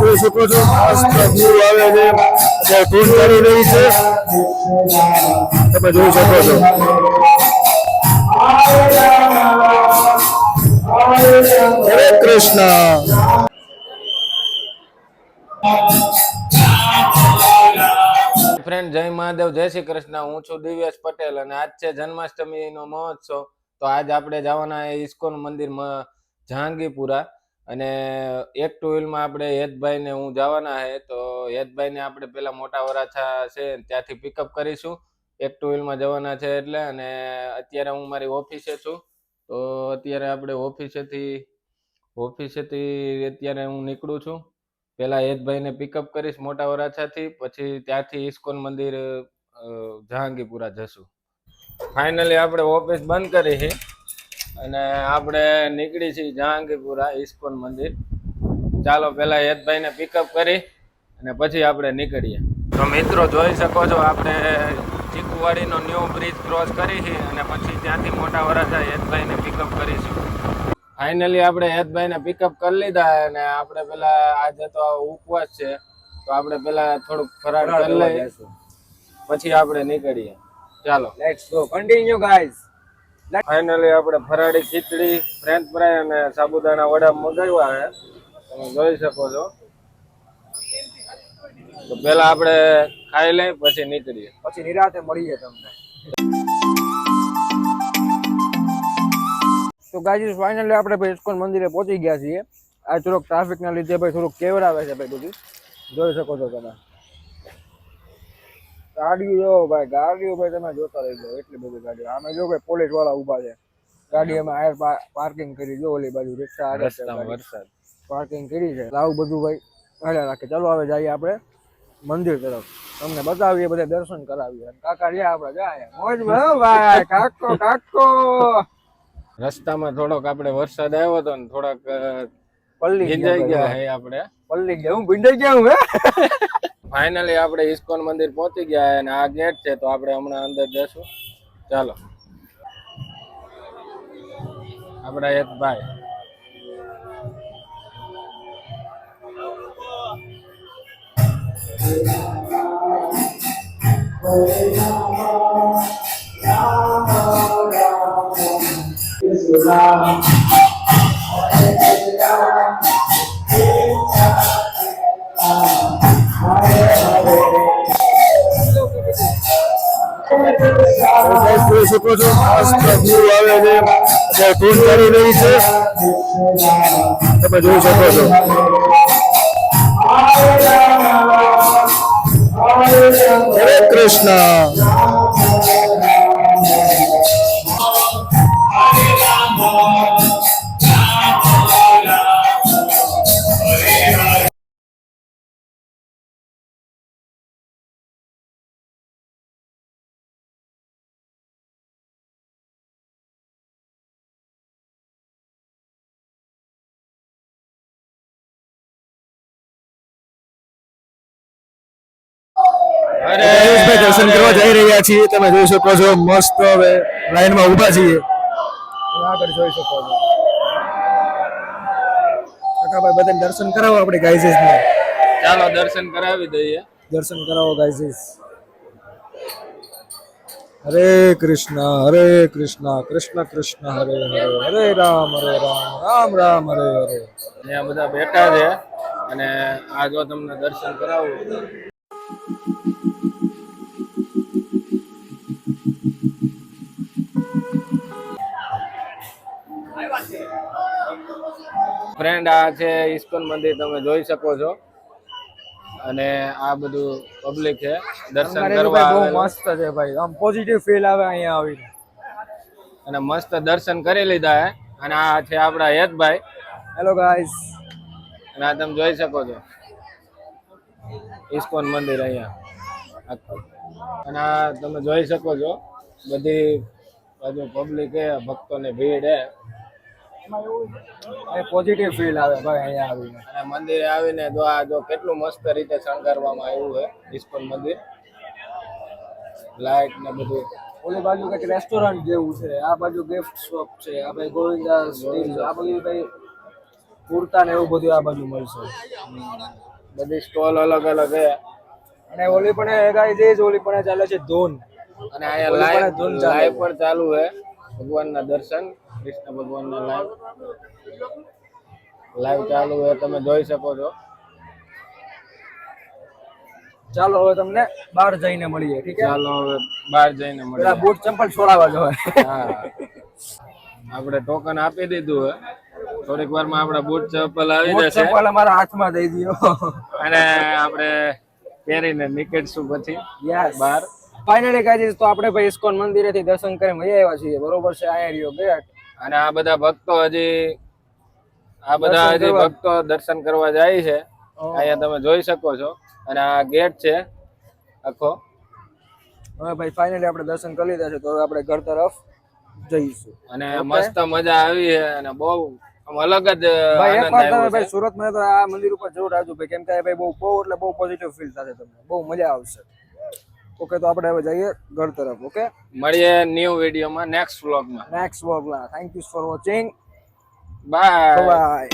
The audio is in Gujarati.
જોઈ શકો છો હરે કૃષ્ણ ફ્રેન્ડ જય મહાદેવ, જય શ્રી કૃષ્ણ. હું છું દિવ્યેશ પટેલ અને આજ છે જન્માષ્ટમીનો મહોત્સવ. તો આજ આપણે જવાના ઇસ્કોન મંદિરમાં જહાંગીરપુરા. અને એક ટુ વ્હીલમાં આપણે હેતભાઈ ને હું જવાના છે તો હેતભાઈ ને આપણે પેલા મોટા વરાછા છે ત્યાંથી પિકઅપ કરીશું. એક ટુ વ્હીલમાં જવાના છે એટલે, અને અત્યારે હું મારી ઓફિસે છું. તો અત્યારે આપણે ઓફિસેથી ઓફિસેથી અત્યારે હું નીકળું છું. પેલા હેતભાઈને પિકઅપ કરીશ મોટા વરાછાથી, પછી ત્યાંથી ઇસ્કોન મંદિર જહાંગીપુરા જશું. ફાઇનલી આપણે ઓફિસ બંધ કરી છે અને આપણે નીકળી છીએ જહાંગીરપુરા ઇસ્કોન મંદિર. ચાલો પેલા હેતભાઈને પિકઅપ કરી અને પછી આપણે નીકળીએ. તો મિત્રો જોઈ શકો છો આપણે ચીકુવાડીનો ન્યૂ બ્રિજ ક્રોસ કરી છે અને પછી ત્યાંથી મોટા વરાછા હેતભાઈને પિકઅપ કરીશું. ફાઇનલી આપણે હેતભાઈને પિકઅપ કરી લીધા અને આપણે પેલા આજે તો ઉપવાસ છે તો આપણે પેલા થોડુંક ફરાર કરી લઈશું પછી આપણે નીકળીએ. ચાલો. Let's go continue guys finally આપણે ફરાળી ખીચડી ફ્રેન્ચ ફ્રાય અને સાબુદાણા વડા મગાવ્યા છે તમે જોઈ શકો છો. તો પેલા આપણે ખાઈ લઈ પછી નીકળીએ. પછી નિરાતે મળીએ તમને. તો ગાજી ફાઇનલી આપણે ભાઈ ઇસ્કોન મંદિરે પહોંચી ગયા છીએ. આ થોડોક ટ્રાફિકના લીધે ભાઈ થોડુંક કેવડાવે છે ભાઈ બધું. જોઈ શકો છો તમે. ગાડીઓ જો ભાઈ ગાડીઓ ભાઈ તમે જોતા રહી જાઓ એટલી બધી ગાડીઓ. આમે જો ભાઈ પોલીસવાળા ઊભા છે ગાડી અમે આયર પાર્કિંગ કરી જો ઓલી બાજુ રિક્ષા આડે વરસાદ. પાર્કિંગ કરી છે. આવું બધું ભાઈ હાલ્યા રાખે. ચાલો હવે જઈએ આપણે મંદિર તરફ. તમને બતાવીએ બધા દર્શન કરાવીએ. અને કાકા રહ્યા આપણે જાય મોજ ભાઈ. કાકો કાકો. રસ્તામાં થોડોક આપણે વરસાદ આવ્યો હતો ને થોડાક પલ્લી ગયા હે આપણે. પલ્લી ગયા. હું ભીંડાઈ ગયા હું હે? ફાઇનલી આપણે ઇસ્કોન મંદિર પહોંચી ગયા અને આ ગેટ છે તો આપણે હમણાં અંદર જશું ચાલો. આપણા એક ભાઈ. જોઈ શકો છો. વ્યૂ આવે છે. અત્યારે ટૂર ચાલી રહી છે. તમે જોઈ શકો છો. હરે કૃષ્ણ. અરે ગણેશભાઈ દર્શન કરવા જઈ રહ્યા છીએ. તમે જોઈ શકો છો મસ્ત હવે લાઈનમાં ઊભા છીએ. આગળ જોઈ શકો છો. કાકાભાઈ બધાને દર્શન કરાવો આપણે ગાઈઝીસ ને ચાલો દર્શન કરાવી દઈએ. દર્શન કરાવો ગાઈઝીસ. હરે કૃષ્ણ હરે કૃષ્ણ કૃષ્ણ કૃષ્ણ હરે હરે હરે રામ હરે રામ રામ રામ હરે હરે. અહીંયા બધા બેઠા છે. અને આ જો તમને દર્શન કરાવું. ફ્રેન્ડ આ છે ઇસ્કોન મંદિર તમે જોઈ શકો છો. અને આ બધું પબ્લિક છે દર્શન કરવા બહુ મસ્ત છે ભાઈ. આમ પોઝિટિવ ફીલ આવે અહીંયા આવીને. અને મસ્ત દર્શન કરી લીધા હે. અને આ છે આપણા હેતભાઈ હેલો ગાઈઝ અને આ તમે જોઈ શકો છો. ઇસ્કોન મંદિર અહીંયા. અને આ તમે જોઈ શકો છો. બધી બાજુ પબ્લિક હે ભક્તોને ભીડ હે પોઝિટિવ ફીલ આવે ભાઈ અહીંયા આવીને. અને મંદિરે આવીને જો આ જો કેટલું મસ્ત રીતે શણગારવામાં આવ્યું છે ઇસ્કોન મંદિર. લાઇટ ને બધું. ઓલી બાજુ કંઈક રેસ્ટોરન્ટ જેવું છે આ બાજુ ગિફ્ટ શોપ છે આ ભાઈ ગોવિંદા સ્ટીલ આ બધું ભાઈ કુર્તા ને એવું બધું આ બાજુ મળશે. બધી સ્ટોલ અલગ અલગ છે. અને ઓલી પણ ગાઈ જે ઓલી પણ ચાલે છે ધોન. અને અહીંયા લાઈવ ધોન લાઈવ પણ ચાલુ છે ભગવાનના દર્શન. કૃષ્ણ ભગવાનના લાઈવ લાઈવ ચાલુ હોય તમે જોઈ શકો છો. ચાલો હવે તમને બહાર જઈને મળીએ ઠીક છે? ચાલો હવે બહાર જઈને મળીએ. બૂટ ચંપલ છોડાવવા જો આપણે ટોકન આપી દીધું હે. થોડીક વારમાં આપણા બૂટ ચપ્પલ આવી જશે. ચંપલ અમારા હાથમાં દઈ દો અને આપણે પહેરીને નીકળશું પછી. યસ બહાર. ફાઇનલી ગાઈઝ તો આપણે ભાઈ ઇસ્કોન મંદિરેથી દર્શન કરીને મજા આવ્યા છીએ. બરોબર છે આયા રહ્યો ગેટ અને આ બધા ભક્તો હજી આ બધા હજી ભક્તો દર્શન કરવા જાય છે. અહીંયા તમે જોઈ શકો છો. અને આ ગેટ છે આખો. હવે ભાઈ ફાઇનલી આપણે દર્શન કરી લીધા છે તો હવે આપણે ઘર તરફ જઈશું. અને મસ્ત મજા આવી છે અને બહુ અલગ જ ભાઈ એક આનંદ તમે ભાઈ સુરતમાં તો આ મંદિર ઉપર જરૂર આવજો ભાઈ કેમ કે ભાઈ બહુ બહુ એટલે બહુ પોઝિટિવ ફીલ થશે તમને. બહુ મજા આવશે. ઓકે તો આપણે હવે જઈએ ઘર તરફ ઓકે? મળીએ ન્યુ વિડીયોમાં નેક્સ્ટ વ્લોગમાં નેક્સ્ટ વ્લોગમાં thank you for watching bye bye